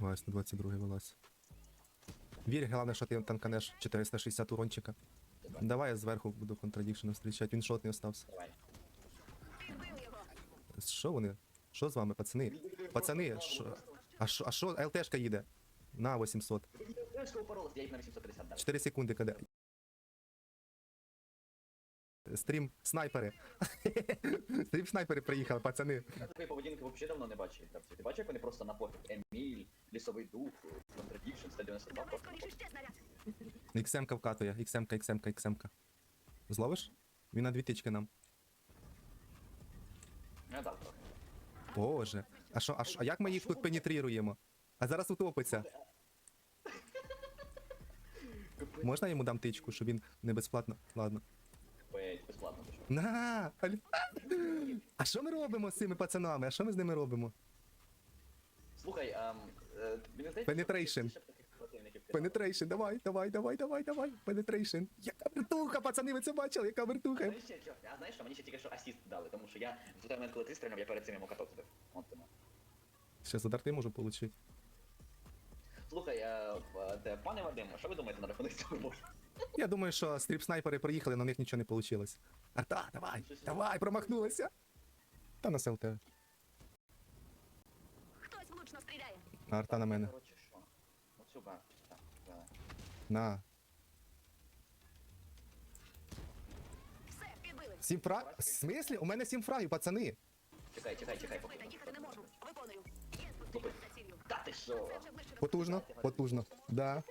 Вась на 22 вилазь. Вірь, головне, що ти танканеш 460 урончика. Давай я зверху буду контрадікшеном зустрічати, він шотний остався. Давай. Що вони? Що з вами, пацани? Пацани, що? А що, а ЛТшка їде? На 800. Я упоролась, я їх на 850 дав. 4 секунди каде. Стрім снайпери. Стрім снайпери приїхали, пацани. Такої поведінки взагалі давно не бачив. Ти бачиш, як вони просто на пофіг? Еміль, Лісовий дух, Contradiction, 192, просто ще. XM-ка вкатує, XM-ка, XM-ка, XM-ка. Зловиш? Він на дві тички нам. Я дав трохи. Боже. А що, а, що- а як ми їх тут пенетруємо? А зараз утопиться. Можна йому дам тичку, щоб він не безплатно. Ладно. На! А що ми робимо з цими пацанами? А що ми з ними робимо? Слухай, ем, е, мені здається, Penetration. що б таких противників кидали. Penetration, давай, давай, давай, давай, давай. Penetration. Яка вертуха, пацани, ви це бачили? Яка А вертуха? знаєш, ще, чо? а знаєш, що мені ще тільки що асіст дали, тому що я в той момент, коли ти стріляв, я перед цим йому каток збив. От тому. Ще задарти можу отримати. Слухай, е, в- те, пане Вадим, що ви думаєте на рахунок цього бою? Я думаю, що стріп-снайпери приїхали, але на них нічого не вийшло. Арта, давай, давай, промахнулася. Та на СЛТ. Хтось влучно стріляє. Арта на мене. Коротше, що? Оцю ба. Так, так. На. Все, підбили. Сім фраг? В смислі? У мене сім фрагів, пацани. Чекай, чекай, чекай, поки. Їхати не можу. Виконую. Є Слухай. за ціллю. Та ти що? Це вже ближче до Потужно, потужно. Да.